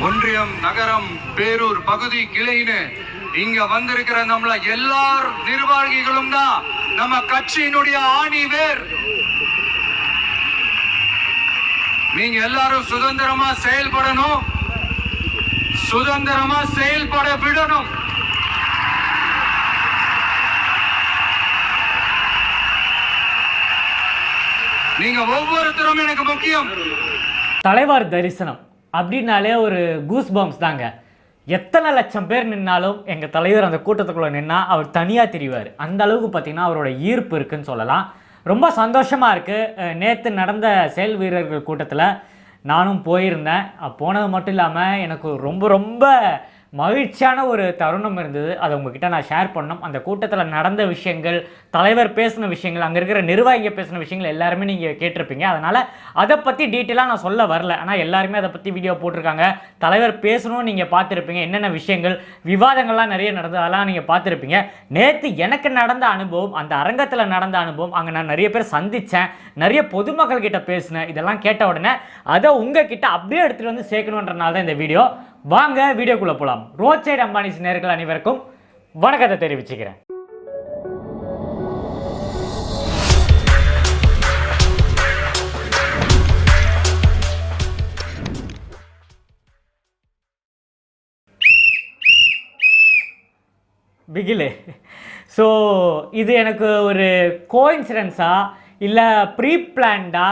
ஒன்றியம் நகரம் பேரூர் பகுதி கிளைன்னு இங்க வந்திருக்கிற நம்மள எல்லார் நிர்வாகிகளும் தான். நம்ம கட்சியினுடைய ஆணி வேர். நீங்க எல்லாரும் சுதந்திரமா செயல்படணும். சுதந்திரமா செயல்பட விடணும். நீங்க ஒவ்வொருத்தரும் எனக்கு முக்கியம். தலைவர் தரிசனம். அப்படின்னாலே ஒரு கூஸ் பம்ப்ஸ் தாங்க. எத்தனை லட்சம் பேர் நின்னாலும் எங்கள் தலைவர் அந்த கூட்டத்துக்குள்ளே நின்னா அவர் தனியாக தெரிவார். அந்த அளவுக்கு பார்த்தீங்கன்னா அவரோட ஈர்ப்பு இருக்குன்னு சொல்லலாம். ரொம்ப சந்தோஷமாக இருக்குது நேற்று நடந்த செயல் வீரர்கள் கூட்டத்தில் நானும் போயிருந்தேன். போனது மட்டும் இல்லாமல் எனக்கு ரொம்ப ரொம்ப மகிழ்ச்சியான ஒரு தருணம் இருந்தது. அதை உங்ககிட்ட நான் ஷேர் பண்ணோம் அந்த கூட்டத்தில் நடந்த விஷயங்கள் தலைவர் பேசின விஷயங்கள் அங்கே இருக்கிற நிர்வாகிகள் பேசின விஷயங்கள் எல்லாருமே நீங்கள் கேட்டிருப்பீங்க. அதனால் அதை பற்றி டீட்டெயிலாக நான் சொல்ல வரல. ஆனால் எல்லாருமே அதை பற்றி வீடியோ போட்டிருக்காங்க. தலைவர் பேசணும்னு நீங்கள் பார்த்துருப்பீங்க. என்னென்ன விஷயங்கள் விவாதங்கள்லாம் நிறைய நடந்தது அதெல்லாம் நீங்கள் பார்த்துருப்பீங்க. நேற்று எனக்கு நடந்த அனுபவம் அந்த அரங்கத்தில் நடந்த அனுபவம் அங்கே நான் நிறைய பேர் சந்தித்தேன் நிறைய பொதுமக்கள் கிட்ட பேசினேன். இதெல்லாம் கேட்ட உடனே அதை உங்ககிட்ட அப்படியே எடுத்துகிட்டு வந்து சேர்க்கணுன்றனால தான் இந்த வீடியோ வாங்க வீடியோக்குள்ளே போகலாம் ரோட் சைடு அம்பானிஸ் நேர்கள் அனைவருக்கும் வணக்கத்தை தெரிவிச்சுக்கிறேன். பிகிலு. ஸோ இது எனக்கு ஒரு கோயின்சிடன்ஸா இல்லை ப்ரீ பிளான்டா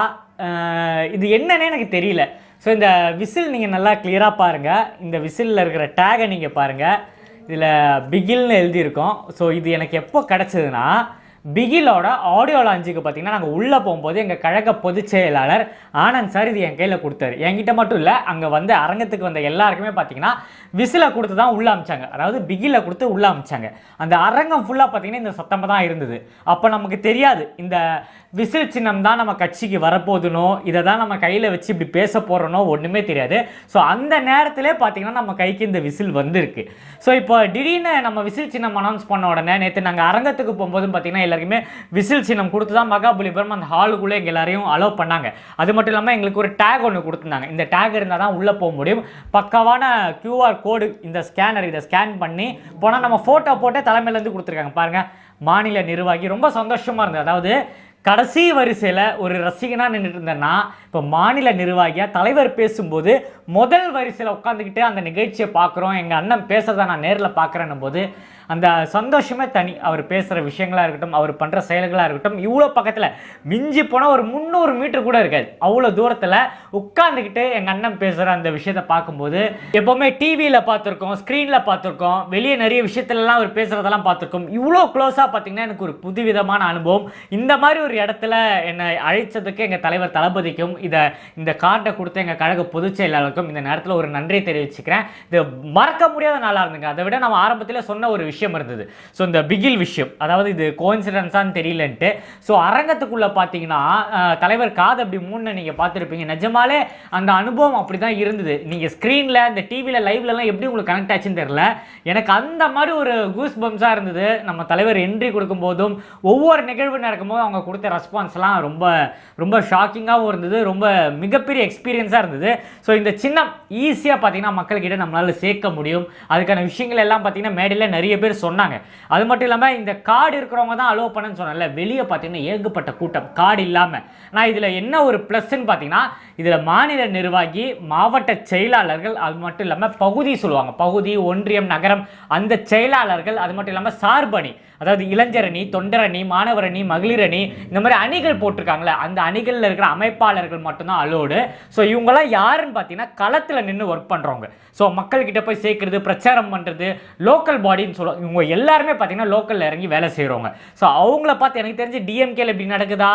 இது என்னன்னே எனக்கு தெரியல. ஸோ இந்த விசில் நீங்கள் நல்லா கிளியராக பாருங்கள் இந்த விசிலில் இருக்கிற டேகை நீங்கள் பாருங்கள் இதில் பிகில்னு எழுதியிருக்கோம். ஸோ இது எனக்கு எப்போ கிடச்சதுன்னா பிகிலோட ஆடியோ லான்ச்சுக்கு பார்த்தீங்கன்னா நாங்கள் உள்ளே போகும்போது எங்கள் கழக பொதுச் செயலாளர் ஆனந்த் சார் இது என் கையில் கொடுத்தாரு. என்கிட்ட மட்டும் இல்லை அங்கே வந்து அரங்கத்துக்கு வந்த எல்லாருக்குமே பார்த்தீங்கன்னா விசிலை கொடுத்து தான் உள்ளே அமிச்சாங்க. அதாவது பிகில கொடுத்து உள்ளே அமிச்சாங்க. அந்த அரங்கம் ஃபுல்லாக பார்த்தீங்கன்னா இந்த சத்தமாக தான் இருந்தது. அப்போ நமக்கு தெரியாது இந்த விசில் சின்னம் தான் நம்ம கட்சிக்கு வரப்போகுதுனோ இதை தான் நம்ம கையில் வச்சு இப்படி பேச போகிறோனோ ஒன்றுமே தெரியாது. ஸோ அந்த நேரத்திலே பார்த்தீங்கன்னா நம்ம கைக்கு இந்த விசில் வந்திருக்கு. ஸோ இப்போ திடீர்னு நம்ம விசில் சின்னம் அனௌன்ஸ் பண்ண உடனே நேற்று நாங்கள் அரங்கத்துக்கு போகும்போதும் பார்த்தீங்கன்னா எல்லாருக்குமே விசில் சின்னம் கொடுத்து தான் மகாபலிபுரம் அந்த ஹாலுக்குள்ளே எங்கள் எல்லாரையும் அலோவ் பண்ணாங்க. அது மட்டும் இல்லாமல் எங்களுக்கு ஒரு டேக் ஒன்று கொடுத்துருந்தாங்க. இந்த டேக் இருந்தால் தான் உள்ளே போக முடியும். பக்காவான கியூஆர் கோடு இந்த ஸ்கேனர் இதை ஸ்கேன் பண்ணி போனால் நம்ம ஃபோட்டோ போட்டே தலைமையிலேருந்து கொடுத்துருக்காங்க. பாருங்கள் மாநில நிர்வாகி. ரொம்ப சந்தோஷமாக இருந்தது. அதாவது கடைசி வரிசையில் ஒரு ரசிகனாக நின்றுட்டு இருந்தேன்னா இப்போ மாநில நிர்வாகியாக தலைவர் பேசும்போது முதல் வரிசையில் உட்காந்துக்கிட்டு அந்த நிகழ்ச்சியை பார்க்குறோம். எங்கள் அண்ணன் பேசுறதை நான் நேரில் பார்க்குறேன்னும் போது அந்த சந்தோஷமே தனி. அவர் பேசுகிற விஷயங்களாக இருக்கட்டும் அவர் பண்ணுற செயல்களாக இருக்கட்டும் இவ்வளோ பக்கத்தில் மிஞ்சி போனால் ஒரு முந்நூறு மீட்டர் கூட இருக்காது. அவ்வளோ தூரத்தில் உட்காந்துக்கிட்டு எங்கள் அண்ணன் பேசுகிற அந்த விஷயத்தை பார்க்கும்போது எப்போவுமே டிவியில் பார்த்துருக்கோம் ஸ்க்ரீனில் பார்த்துருக்கோம் வெளியே நிறைய விஷயத்துலலாம் அவர் பேசுகிறதெல்லாம் பார்த்துருக்கோம். இவ்வளோ க்ளோஸாக பார்த்தீங்கன்னா எனக்கு ஒரு புதுவிதமான அனுபவம். இந்த மாதிரி ஒரு இடத்துல என்னை அழைச்சதுக்கு எங்கள் தலைவர் தளபதிக்கும் இதை இந்த கார்டை கொடுத்த எங்கள் கழக பொதுச் செயலாளருக்கும் இந்த நேரத்தில் ஒரு நன்றியை தெரிவிச்சுக்கிறேன். இது மறக்க முடியாத நாளாக இருந்துங்க அதை விட நம்ம ஆரம்பத்தில் சொன்ன ஒரு விஷயம் விஷயம் இருந்தது. ஸோ இந்த பிகில் விஷயம் அதாவது இது கோயின்சிடன்ஸான்னு தெரியலன்ட்டு. ஸோ அரங்கத்துக்குள்ளே பார்த்தீங்கன்னா தலைவர் காது அப்படி மூணு நீங்கள் பார்த்துருப்பீங்க. நிஜமாலே அந்த அனுபவம் அப்படி தான் இருந்தது. நீங்கள் ஸ்க்ரீனில் இந்த டிவியில் லைவ்லலாம் எப்படி உங்களுக்கு கனெக்ட் ஆச்சுன்னு தெரில எனக்கு அந்த மாதிரி ஒரு கூஸ் பம்ஸாக இருந்தது. நம்ம தலைவர் என்ட்ரி கொடுக்கும்போதும் ஒவ்வொரு நிகழ்வு நடக்கும்போது அவங்க கொடுத்த ரெஸ்பான்ஸ்லாம் ரொம்ப ரொம்ப ஷாக்கிங்காகவும் இருந்தது. ரொம்ப மிகப்பெரிய எக்ஸ்பீரியன்ஸாக இருந்தது. ஸோ இந்த சின்னம் ஈஸியாக பார்த்தீங்கன்னா மக்கள்கிட்ட நம்மளால் சேர்க்க முடியும். அதுக்கான விஷயங்கள் எல்லாம் பார்த்தீங்கன்னா மேடையில் நிறைய பேர் சொன்னாங்க. அது மட்டும் இல்லாமல் இந்த கார்டு இருக்கிறவங்க தான் அலோவ் பண்ணுன்னு சொன்னேன்ல வெளியே பார்த்தீங்கன்னா ஏகப்பட்ட கூட்டம் கார்டு இல்லாமல் நான் இதில் என்ன ஒரு ப்ளஸ்ன்னு பார்த்தீங்கன்னா இதில் மாநில நிர்வாகி மாவட்ட செயலாளர்கள் அது மட்டும் இல்லாமல் பகுதி சொல்லுவாங்க. பகுதி ஒன்றியம் நகரம் அந்த செயலாளர்கள் அது மட்டும் இல்லாமல் சார்பணி. அதாவது இளைஞரணி தொண்டரணி மாணவரணி மகளிரணி இந்த மாதிரி அணிகள் போட்டிருக்காங்களே அந்த அணிகளில் இருக்கிற அமைப்பாளர்கள் மட்டும்தான் அலோடு ஸோ இவங்கெல்லாம் யாருன்னு பார்த்தீங்கன்னா களத்தில் நின்று ஒர்க் பண்ணுறவங்க ஸோ மக்கள்கிட்ட போய் சேர்க்குறது பிரச்சாரம் பண்ணுறது லோக்கல் பாடின்னு சொல்லுவோம். இவங்க எல்லாருமே பார்த்தீங்கன்னா லோக்கலில் இறங்கி வேலை செய்கிறவங்க ஸோ அவங்கள பார்த்து எனக்கு தெரிஞ்சு டிஎம்கேல எப்படி நடக்குதா?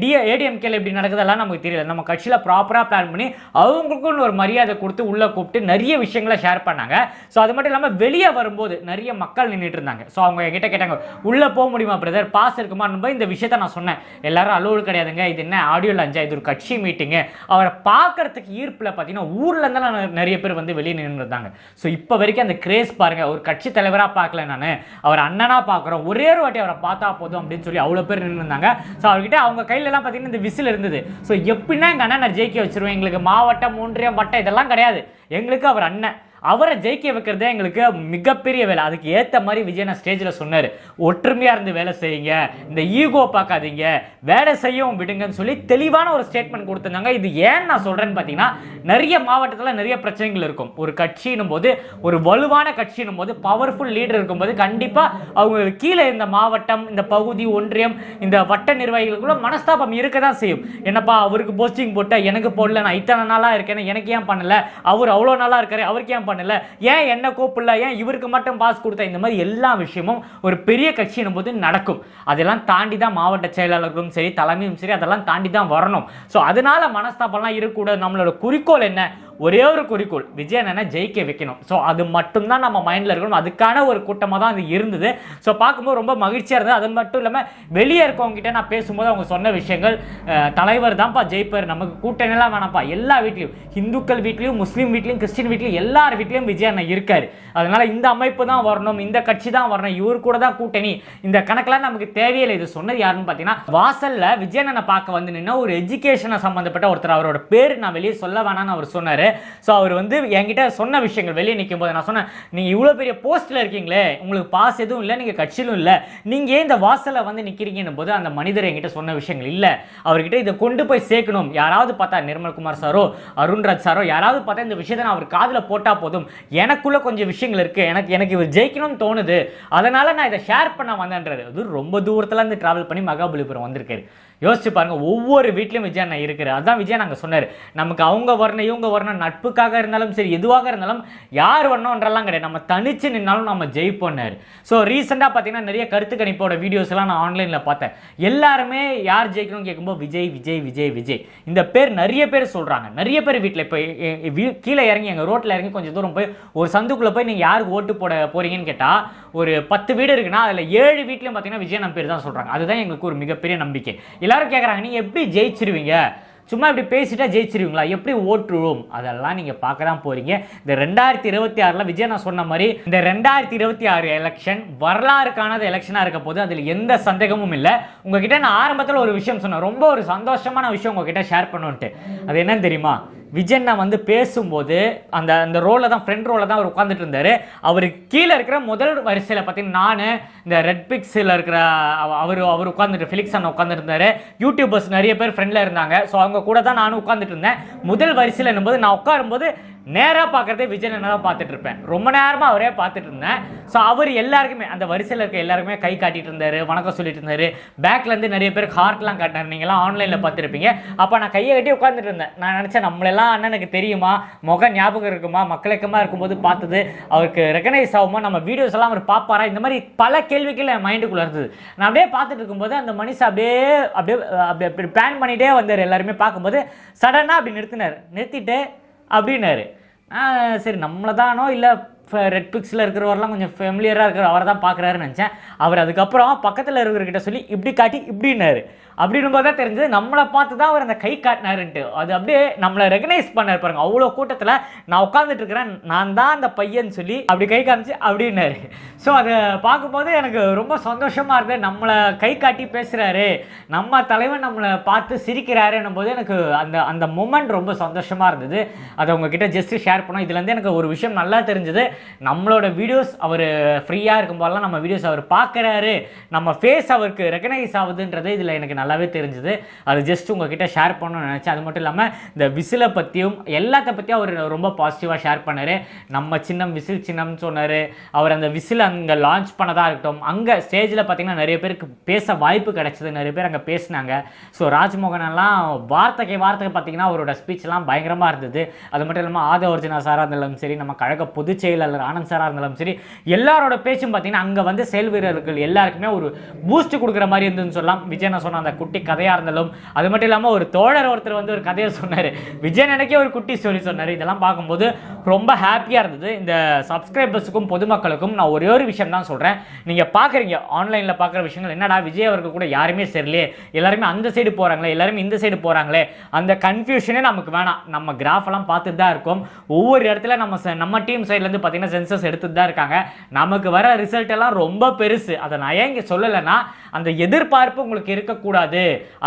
டி ஏடிஎம்கேல எப்படி நடக்குதெல்லாம் நமக்கு தெரியல. நம்ம கட்சியில் ப்ராப்பராக பிளான் பண்ணி அவங்களுக்குன்னு ஒரு மரியாதை கொடுத்து உள்ளே கூப்பிட்டு நிறைய விஷயங்களை ஷேர் பண்ணாங்க. ஸோ அது மட்டும் இல்லாமல் வெளியே வரும்போது நிறைய மக்கள் நின்றுட்டு இருந்தாங்க. ஸோ அவங்க என்கிட்ட கேட்டாங்க உள்ளே போக முடியுமா பிரதர் பாஸ் இருக்குமான்னு போய் இந்த விஷயத்த நான் சொன்னேன். எல்லாரும் அலுவல் கிடையாதுங்க. இது என்ன ஆடியோ லஞ்சா இது ஒரு கட்சி மீட்டிங்கு அவரை பார்க்கறதுக்கு ஈர்ப்பில் பார்த்தீங்கன்னா ஊரில் இருந்தாலும் நிறைய பேர் வந்து வெளியே நின்றுருந்தாங்க ஸோ இப்போ வரைக்கும் அந்த கிரேஸ் பாருங்க. ஒரு கட்சி தலைவராக பார்க்கல நான். அவர் அண்ணனாக பார்க்குறோம். ஒரே ஒரு வாட்டி அவரை பார்த்தா போதும் அப்படின்னு சொல்லி அவ்வளோ பேர் நின்றுருந்தாங்க ஸோ அவர்கிட்ட அவங்க கையிலலாம் பார்த்தீங்கன்னா இந்த விசில் இருந்தது. ஸோ எப்படின்னா எங்கள் அண்ணனை ஜெயிக்க வச்சிருவேன். எங்களுக்கு மாவட்டம் ஒன்றியம் வட்டம் இதெல்லாம் கிடையாது. எங்களுக்கு அவர் அண்ணன். அவரை ஜெயிக்க வைக்கிறதே எங்களுக்கு மிகப்பெரிய வேலை. அதுக்கு ஏற்ற மாதிரி விஜய் நான் ஸ்டேஜில் சொன்னார். ஒற்றுமையாக இருந்து வேலை செய்யுங்க. இந்த ஈகோ பார்க்காதீங்க. வேலை செய்யவும் விடுங்கன்னு சொல்லி தெளிவான ஒரு ஸ்டேட்மெண்ட் கொடுத்துருந்தாங்க. இது ஏன் நான் சொல்கிறேன்னு பார்த்தீங்கன்னா நிறைய மாவட்டத்தில் நிறைய பிரச்சனைகள் இருக்கும். ஒரு கட்சினும் போது ஒரு வலுவான கட்சினும் போது பவர்ஃபுல் லீடர் இருக்கும்போது கண்டிப்பாக அவங்க கீழே இந்த மாவட்டம் இந்த பகுதி ஒன்றியம் இந்த வட்ட நிர்வாகிகளுக்குள்ள மனஸ்தாபம் இருக்க தான் செய்யும். என்னப்பா அவருக்கு போஸ்டிங் போட்ட எனக்கு போடல நான் இத்தனை நாளாக இருக்கேன் எனக்கு ஏன் பண்ணல? அவர் அவ்வளோ நாளாக இருக்காரு அவருக்கு ஏன் பண்ணல? ஏன் என்ன கூப்பிடல ஏன் இவருக்கு மட்டும் பாஸ் கொடுத்த? இந்த மாதிரி எல்லா விஷயமும் ஒரு பெரிய கட்சியின் போது நடக்கும். அதெல்லாம் தாண்டி தான் மாவட்ட செயலாளர்களும் சரி தலைமையும் சரி அதெல்லாம் தாண்டி தான் வரணும். ஸோ அதனால மனஸ்தாபம்லாம் இருக்கக்கூடாது. நம்மளோட குறிக்கோள் என்ன? ஒரே ஒரு குறிக்கோள் விஜய் அண்ணனை ஜெயிக்க வைக்கணும். ஸோ அது மட்டும்தான் நம்ம மைண்டில் இருக்கணும். அதுக்கான ஒரு கூட்டமாக தான் அது இருந்தது. ஸோ பார்க்கும்போது ரொம்ப மகிழ்ச்சியாக இருந்தது. அது மட்டும் இல்லாமல் வெளியே இருக்கவங்க கிட்ட நான் பேசும்போது அவங்க சொன்ன விஷயங்கள் தலைவர் தான்ப்பா ஜெயிப்பார். நமக்கு கூட்டணிலாம் வேணாம்ப்பா. எல்லா வீட்லையும் இந்துக்கள் வீட்லையும் முஸ்லீம் வீட்லேயும் கிறிஸ்டின் வீட்லையும் எல்லார் வீட்லேயும் விஜய் அண்ணன் இருக்கார். அதனால் இந்த அமைப்பு தான் வரணும். இந்த கட்சி தான் வரணும். இவர் கூட தான் கூட்டணி. இந்த கணக்கெல்லாம் நமக்கு தேவையில்லை இது சொன்னது யாருன்னு பார்த்தீங்கன்னா வாசலில் விஜய் அண்ணனை பார்க்க வந்து நின்னா ஒரு எஜுகேஷனை சம்மந்தப்பட்ட ஒருத்தர் அவரோட பேர் நான் வெளியே சொல்ல வேணாம்னு அவர் சொன்னார். ஸோ அவர் வந்து என்கிட்ட சொன்ன விஷயங்கள் வெளியே நிற்கும் போது நான் சொன்னேன் நீங்கள் இவ்வளோ பெரிய போஸ்ட்டில் இருக்கீங்களே உங்களுக்கு பாஸ் எதுவும் இல்லை நீங்கள் கட்சியிலும் இல்லை. நீங்கள் ஏன் இந்த வாசலை வந்து நிற்கிறீங்கன்னும் போது அந்த மனிதர் என்கிட்ட சொன்ன விஷயங்கள் இல்லை. அவர்கிட்ட இதை கொண்டு போய் சேர்க்கணும். யாராவது பார்த்தா நிர்மல்குமார் சாரோ அருண்ராஜ் சாரோ யாராவது பார்த்தா இந்த விஷயத்தை நான் அவர் காதில் போட்டால் போதும். எனக்குள்ள கொஞ்சம் விஷயங்கள் இருக்குது எனக்கு எனக்கு இவர் ஜெயிக்கணும்னு தோணுது. அதனால் நான் இதை ஷேர் பண்ண வந்தேன்றது அது ரொம்ப தூரத்தில் இருந்து ட்ராவல் பண்ணி மகாபலிபுரம் வந்திருக்காரு. யோசிச்சு பாருங்க ஒவ்வொரு வீட்லேயும் விஜய் நான் இருக்கிறார். அதான் விஜய் நாங்கள் சொன்னார். நமக்கு அவங்க வரணும் இவங்க வரணும் நட்புக்காக இருந்தாலும் சரி எதுவாக இருந்தாலும் யார் வரணுன்றலாம் கிடையாது. நம்ம தனிச்சு நின்னாலும் நம்ம ஜெயிப்போம்னாரு. ஸோ ரீசெண்டாக பார்த்தீங்கன்னா நிறைய கருத்து கணிப்போட வீடியோஸ்லாம் நான் ஆன்லைனில் பார்த்தேன். எல்லாருமே யார் ஜெயிக்கணும்னு கேட்கும்போது விஜய் விஜய் விஜய் விஜய். இந்த பேர் நிறைய பேர் சொல்கிறாங்க நிறைய பேர் வீட்டில் இப்போ கீழே இறங்கி எங்கள் ரோட்டில் இறங்கி கொஞ்சம் தூரம் போய் ஒரு சந்துக்குள்ளே போய் நீங்கள் யாருக்கு ஓட்டு போட போகிறீங்கன்னு கேட்டால் ஒரு பத்து வீடு இருக்குன்னா அதில் ஏழு வீட்லையும் பார்த்தீங்கன்னா விஜய் நம்ம பேர் தான் சொல்கிறாங்க அதுதான் எங்களுக்கு ஒரு மிகப்பெரிய நம்பிக்கை. எல்லாரும் கேட்குறாங்க நீங்கள் எப்படி ஜெயிச்சிருவீங்க? சும்மா இப்படி பேசிட்டா ஜெயிச்சிருவீங்களா? எப்படி ஓட்டுருவோம் அதெல்லாம் நீங்கள் பார்க்க தான் போகிறீங்க இந்த ரெண்டாயிரத்தி இருபத்தி ஆறில் விஜய் நான் சொன்ன மாதிரி இந்த ரெண்டாயிரத்தி இருபத்தி ஆறு எலெக்ஷன் வரலாறுக்கான காணாத எலெக்ஷனாக இருக்க போது அதில் எந்த சந்தேகமும் இல்லை. உங்ககிட்ட நான் ஆரம்பத்தில் ஒரு விஷயம் சொன்னேன். ரொம்ப ஒரு சந்தோஷமான விஷயம் உங்ககிட்ட ஷேர் பண்ணுன்ட்டு அது என்னன்னு தெரியுமா? விஜயண்ணா வந்து பேசும்போது அந்த அந்த ரோலில் தான் ஃப்ரெண்ட் ரோலில் தான் அவர் உட்காந்துட்டு இருந்தார் அவருக்கு கீழே இருக்கிற முதல் வரிசையில் பார்த்தீங்கன்னா நான் இந்த ரெட் பிக்ஸில் இருக்கிற அவ- அவர் அவர் உட்காந்துட்டு ஃபிலிக்ஸ் அண்ணன் உட்காந்துட்டு யூடியூபர்ஸ் நிறைய பேர் ஃப்ரெண்டில் இருந்தாங்க. ஸோ அவங்க கூட தான் நானும் உட்காந்துட்டு இருந்தேன் முதல் வரிசையில் என்னும்போது நான் உட்காரும்போது நேராக பார்க்குறதே விஜய் அண்ணனை தான் பார்த்துட்டு இருப்பேன். ரொம்ப நேரமாக அவரே பார்த்துட்டு இருந்தேன். ஸோ அவர் எல்லாருக்குமே அந்த வரிசையில் இருக்க எல்லாருக்குமே கை காட்டிட்டு இருந்தாரு வணக்கம் சொல்லிட்டு இருந்தாரு. பேக்லேருந்து நிறைய பேருக்கு ஹார்ட்லாம் காட்டினார். நீங்களாம் ஆன்லைனில் பார்த்துருப்பீங்க. அப்போ நான் கையை கட்டி உட்காந்துட்டு இருந்தேன். நான் நினச்சேன் நம்மளெல்லாம் அண்ணனுக்கு தெரியுமா? முகம் ஞாபகம் இருக்குமா? மக்களுக்கமாக இருக்கும்போது பார்த்தது. அவருக்கு ரெக்கனைஸ் ஆகுமா? நம்ம வீடியோஸ் எல்லாம் அவர் பார்ப்பாரா? இந்த மாதிரி பல கேள்விகள் என் மைண்டுக்குள்ளே இருந்தது. நான் அப்படியே பார்த்துட்டு இருக்கும்போது அந்த மனுஷன் அப்படியே அப்படியே அப்படியே அப்படி பிளான் பண்ணிகிட்டே வந்தார். எல்லாருமே பார்க்கும்போது சடனாக அப்படி நிறுத்தினார். நிறுத்திட்டு அப்படின்னாரு. சரி நம்மளை தானோ இல்லை ரெட் பிக்ஸில் இருக்கிறவரெலாம் கொஞ்சம் ஃபெமிலியராக இருக்கிற அவரை தான் பார்க்குறாருன்னு நினச்சேன். அவர் அதுக்கப்புறம் பக்கத்தில் இருக்கிறவர்கிட்ட சொல்லி இப்படி காட்டி இப்படின்னாரு. அப்படின்னும் போது தான் தெரிஞ்சது நம்மளை பார்த்து தான் அவர் அந்த கை காட்டினாருன்ட்டு. அது அப்படியே நம்மளை ரெகனைஸ் பண்ணார் பாருங்க. அவ்வளோ கூட்டத்தில் நான் உட்காந்துட்டு இருக்கிறேன் நான் தான் அந்த பையன் சொல்லி அப்படி கை காமிச்சு அப்படின்னாரு. ஸோ அதை பார்க்கும்போது எனக்கு ரொம்ப சந்தோஷமாக இருந்தது. நம்மளை கை காட்டி பேசுகிறாரு நம்ம தலைவன் நம்மளை பார்த்து சிரிக்கிறாருன்னும் போது எனக்கு அந்த அந்த மூமெண்ட் ரொம்ப சந்தோஷமாக இருந்தது. அதை உங்ககிட்ட ஜஸ்ட்டு ஷேர் பண்ணோம். இதுலேருந்து எனக்கு ஒரு விஷயம் நல்லா தெரிஞ்சது. நம்மளோட வீடியோஸ் அவர் ஃப்ரீயாக இருக்கும்போதெல்லாம் நம்ம வீடியோஸ் அவர் பார்க்குறாரு. நம்ம ஃபேஸ் அவருக்கு ரெக்கனைஸ் ஆகுதுன்றது இதில் எனக்கு நல்லாவே தெரிஞ்சுது. அது ஜஸ்ட் உங்ககிட்ட ஷேர் பண்ணணும்னு நினச்சேன் அது மட்டும் இல்லாமல் இந்த விசிலை பற்றியும் எல்லாத்த பற்றியும் அவர் ரொம்ப பாசிட்டிவாக ஷேர் பண்ணார். நம்ம சின்னம் விசில் சின்னம்னு சொன்னார். அவர் அந்த விசில் அங்கே லான்ச் பண்ணதாக இருக்கட்டும் அங்கே ஸ்டேஜில் பார்த்தீங்கன்னா நிறைய பேருக்கு பேச வாய்ப்பு கிடைச்சது. நிறைய பேர் அங்கே பேசினாங்க. ஸோ ராஜ்மோகன் எல்லாம் வார்த்தைக்கு வார்த்தை பார்த்தீங்கன்னா அவரோட ஸ்பீச்லாம் பயங்கரமாக இருந்தது. அது மட்டும் இல்லாமல் ஆத ஒரிஜினா சாராக இருந்தாலும் சரி நம்ம கழக பொதுச் செயலாளர் ஆனந்த் சாராக இருந்தாலும் சரி எல்லாரோட பேச்சும் பார்த்தீங்கன்னா அங்கே வந்து செயல் வீரர்கள் எல்லாருக்குமே ஒரு பூஸ்ட் கொடுக்குற மாதிரி இருந்ததுன்னு சொல்லலாம். விஜய் நான் சொன்ன அந்த குட்டி கதையாக இருந்தாலும் அது மட்டும் இல்லாமல் ஒரு தோழர் ஒருத்தர் வந்து ஒரு கதையை சொன்னார். விஜய் நினைக்க ஒரு குட்டி ஸ்டோரி சொன்னார். இதெல்லாம் பார்க்கும்போது ரொம்ப ஹாப்பியாக இருந்தது. இந்த சப்ஸ்கிரைபர்ஸுக்கும் பொதுமக்களுக்கும் நான் ஒரே ஒரு விஷயம் தான் சொல்கிறேன் நீங்கள் பார்க்குறீங்க ஆன்லைனில் பார்க்குற விஷயங்கள். என்னடா விஜய் அவர்கள் கூட யாருமே சரியில்லையே எல்லாருமே அந்த சைடு போகிறாங்களே எல்லாருமே இந்த சைடு போகிறாங்களே அந்த கன்ஃபியூஷனே நமக்கு வேணாம். நம்ம கிராஃபெல்லாம் பார்த்துட்டு தான் இருக்கோம். ஒவ்வொரு இடத்துல நம்ம நம்ம டீம் சைட்லேருந்து பார்த்தீங்கன்னா சென்சஸ் எடுத்துட்டு தான் இருக்காங்க. நமக்கு வர ரிசல்ட் எல்லாம் ரொம்ப பெருசு. அதை நான் ஏன் இங்கே சொல்லலைன்னா அந்த எதிர்பார்ப்பு உங்களுக்கு இருக்கக்கூடாது.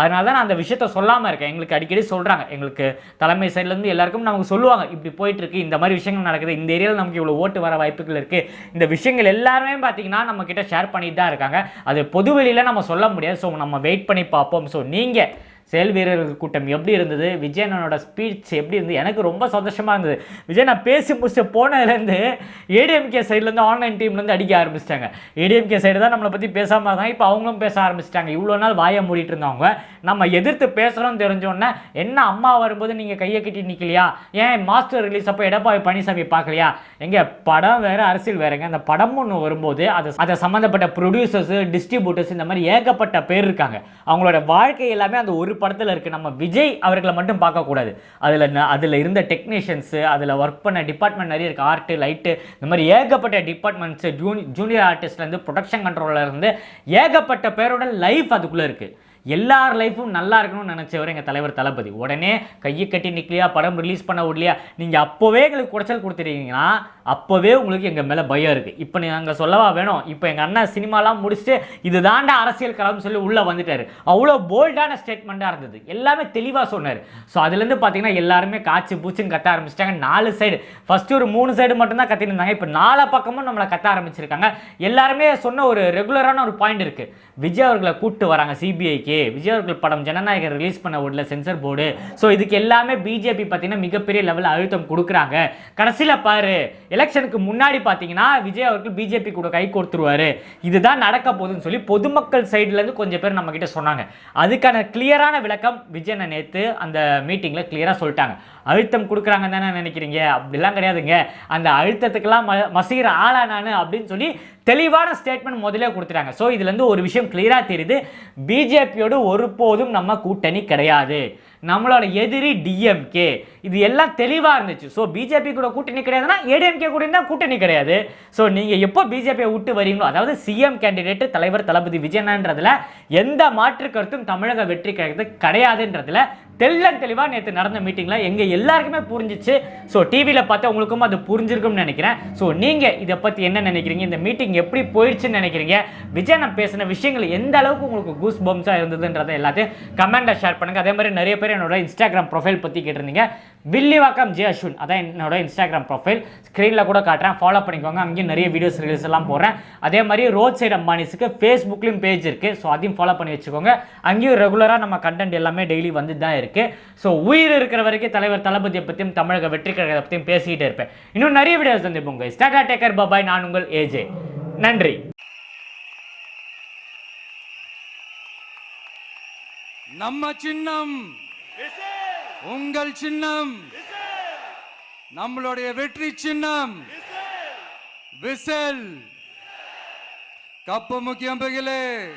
அதனால தான் நான் அந்த விஷயத்த சொல்லாமல் இருக்கேன். எங்களுக்கு அடிக்கடி சொல்கிறாங்க எங்களுக்கு தலைமை சைட்லேருந்து எல்லாருக்கும் நமக்கு சொல்லுவாங்க. இப்படி போயிட்டுருக்கு. இந்த மாதிரி விஷயங்கள் நடக்குது. இந்த ஏரியாவில் நமக்கு இவ்வளோ ஓட்டு வர வாய்ப்புகள் இருக்குது இந்த விஷயங்கள் எல்லாருமே பார்த்தீங்கன்னா நம்மக்கிட்ட ஷேர் பண்ணிட்டு தான் இருக்காங்க. அது பொதுவெளியில் நம்ம சொல்ல முடியாது. ஸோ நம்ம வெயிட் பண்ணி பார்ப்போம். ஸோ நீங்கள் செயல் வீரர்கள் கூட்டம் எப்படி இருந்தது? விஜயனோட ஸ்பீச் எப்படி இருந்தது எனக்கு ரொம்ப சந்தோஷமாக இருந்தது. விஜய் நான் பேசி முடிச்சு போனதுலேருந்து ஏடிஎம்கே சைட்லேருந்து ஆன்லைன் டீம்லேருந்து அடிக்க ஆரம்பிச்சிட்டாங்க. ஏடிஎம்கே சைடு தான் நம்மளை பற்றி பேசாமல் இருந்தாங்க. இப்போ அவங்களும் பேச ஆரம்பிச்சிட்டாங்க. இவ்வளோ நாள் வாயை மூடிட்டு இருந்தவங்க. நம்ம எதிர்த்து பேசுகிறோம்னு தெரிஞ்சோடனே என்ன அம்மா வரும்போது நீங்கள் கையை கட்டி நிற்கலையா ஏன் மாஸ்டர் ரிலீஸ் அப்போ எடப்பாடி பழனிசாமி பார்க்கலையா? எங்கே படம் வேறு அரசியல் வேறுங்க. அந்த படம் ஒன்று வரும்போது அதை அதை சம்மந்தப்பட்ட ப்ரொடியூசர்ஸு டிஸ்ட்ரிபியூட்டர்ஸ் இந்த மாதிரி ஏகப்பட்ட பேர் இருக்காங்க. அவங்களோட வாழ்க்கை எல்லாமே அந்த ஒரு படத்தில் இருக்குது நம்ம விஜய் அவர்களை மட்டும் பார்க்கக்கூடாது. அதில் அதில் இருந்த டெக்னீஷியன்ஸு அதில் ஒர்க் பண்ண டிபார்ட்மெண்ட் நிறைய இருக்குது ஆர்ட்டு லைட்டு இந்த மாதிரி ஏகப்பட்ட டிபார்ட்மெண்ட்ஸு ஜூனி ஜூனியர் ஆர்டிஸ்ட்லேருந்து ப்ரொடக்ஷன் கண்ட்ரோலர்லேருந்து ஏகப்பட்ட பேரோட லைஃப் அதுக்குள்ளே இருக்குது எல்லார் லைஃப்பும் நல்லா இருக்கணும்னு நினச்சவர் எங்கள் தலைவர் தளபதி. உடனே கையை கட்டி நிற்கலையா படம் ரிலீஸ் பண்ண விடலையா? நீங்கள் அப்போவே எங்களுக்கு குடைச்சல் கொடுத்துட்டீங்கன்னா அப்போவே உங்களுக்கு எங்கள் மேலே பயம் இருக்குது இப்போ நாங்கள் சொல்லவா வேணும்? இப்போ எங்கள் அண்ணன் சினிமாலாம் முடிச்சுட்டு இது தாண்டா அரசியல் களம்னு சொல்லி உள்ளே வந்துட்டார். அவ்வளோ போல்டான ஸ்டேட்மெண்ட்டாக இருந்தது. எல்லாமே தெளிவாக சொன்னார். ஸோ அதுலேருந்து பார்த்தீங்கன்னா எல்லாருமே காய்ச்சி பூச்சின்னு கத்த ஆரம்பிச்சிட்டாங்க. நாலு சைடு ஃபஸ்ட்டு ஒரு மூணு சைடு மட்டும்தான் கத்திட்டு இருந்தாங்க இப்போ நாலா பக்கமும் நம்மளை கத்த ஆரம்பிச்சிருக்காங்க. எல்லாருமே சொன்ன ஒரு ரெகுலரான ஒரு பாயிண்ட் இருக்குது விஜய் அவர்களை கூப்பிட்டு வராங்க. சிபிஐக்கு விஜய் அவர்கள் படம் ஜனநாயகர் ரிலீஸ் பண்ண விடல சென்சர் போர்டு ஸோ இதுக்கு எல்லாமே பிஜேபி பார்த்தீங்கன்னா மிகப்பெரிய லெவலில் அழுத்தம் கொடுக்குறாங்க. கடைசியில் பாரு எலெக்ஷனுக்கு முன்னாடி பார்த்தீங்கன்னா விஜய் அவர்கள் பிஜேபி கூட கை கொடுத்துருவாரு இதுதான் நடக்க போகுதுன்னு சொல்லி பொதுமக்கள் சைட்லேருந்து கொஞ்சம் பேர் நம்ம கிட்ட சொன்னாங்க. அதுக்கான கிளியரான விளக்கம் விஜயனை நேற்று அந்த மீட்டிங்கில் கிளியராக சொல்லிட்டாங்க. அழுத்தம் கொடுக்குறாங்க தானே நினைக்கிறீங்க? அப்படிலாம் கிடையாதுங்க. அந்த அழுத்தத்துக்கெல்லாம் ம மசீர ஆளா நான் அப்படின்னு சொல்லி தெளிவான ஸ்டேட்மெண்ட் முதலே கொடுத்துட்டாங்க. ஸோ இதுலேருந்து ஒரு விஷயம் கிளியராக தெரியுது. பிஜேபி பிஜேபியோடு ஒருபோதும் நம்ம கூட்டணி கிடையாது. நம்மளோட எதிரி டிஎம்கே இது எல்லாம் தெளிவாக இருந்துச்சு. ஸோ பிஜேபி கூட கூட்டணி கிடையாதுன்னா ஏடிஎம்கே கூட இருந்தால் கூட்டணி கிடையாது. ஸோ நீங்கள் எப்போ பிஜேபியை விட்டு வரீங்களோ அதாவது சிஎம் கேண்டிடேட் தலைவர் தளபதி விஜயனன்றதுல எந்த மாற்று கருத்தும் தமிழக வெற்றி கிடையாது கிடையாதுன்றதுல தெள்ளன் தெளிவாக நேற்று நடந்த மீட்டிங்கில் எங்கள் எல்லாருக்குமே புரிஞ்சிச்சு. ஸோ டிவியில் பார்த்தா உங்களுக்கும் அது புரிஞ்சிருக்கும்னு நினைக்கிறேன். ஸோ நீங்கள் இதை பற்றி என்ன நினைக்கிறீங்க? இந்த மீட்டிங் எப்படி போயிடுச்சுன்னு நினைக்கிறீங்க? விஜய் நான் பேசின விஷயங்கள் எந்த அளவுக்கு உங்களுக்கு கூஸ் பம்ஸாக இருந்ததுன்றதை எல்லாத்தையும் கமெண்ட்டில் ஷேர் பண்ணுங்கள் அதே மாதிரி நிறைய பேர் என்னோட இன்ஸ்டாகிராம் ப்ரொஃபைல் பற்றி கேட்டிருந்தீங்க. வில்லிவாக்கம் ஜே அஸ்வின் அதான் என்னோட இன்ஸ்டாகிராம் ப்ரொஃபைல் ஸ்க்ரீனில் கூட காட்டுறேன். ஃபாலோ பண்ணிக்கோங்க. அங்கேயும் நிறைய வீடியோஸ் ரீல்ஸ் எல்லாம் போடுறேன். அதே மாதிரி ரோட் சைடு அம்பானிஸுக்கு ஃபேஸ்புக்லேயும் பேஜ் இருக்குது ஸோ அதையும் ஃபாலோ பண்ணி வச்சுக்கோங்க. அங்கேயும் ரெகுலராக நம்ம கண்டென்ட் எல்லாமே டெய்லி வந்து தான் இருக்குது ஸோ உயிர் இருக்கிற வரைக்கும் தலைவர் தளபதியை பற்றியும் தமிழக வெற்றி கழகத்தை பற்றியும் பேசிக்கிட்டே இருப்பேன். இன்னும் நிறைய வீடியோஸ் வந்து உங்கள் ஸ்டாகா டேக்கர் பாபாய் நான் உங்கள் ஏஜே நன்றி. நம்ம சின்னம். உங்கள் சின்னம். நம்மளுடைய வெற்றி சின்னம். விசில். கப்பு முக்கியம் பகிலே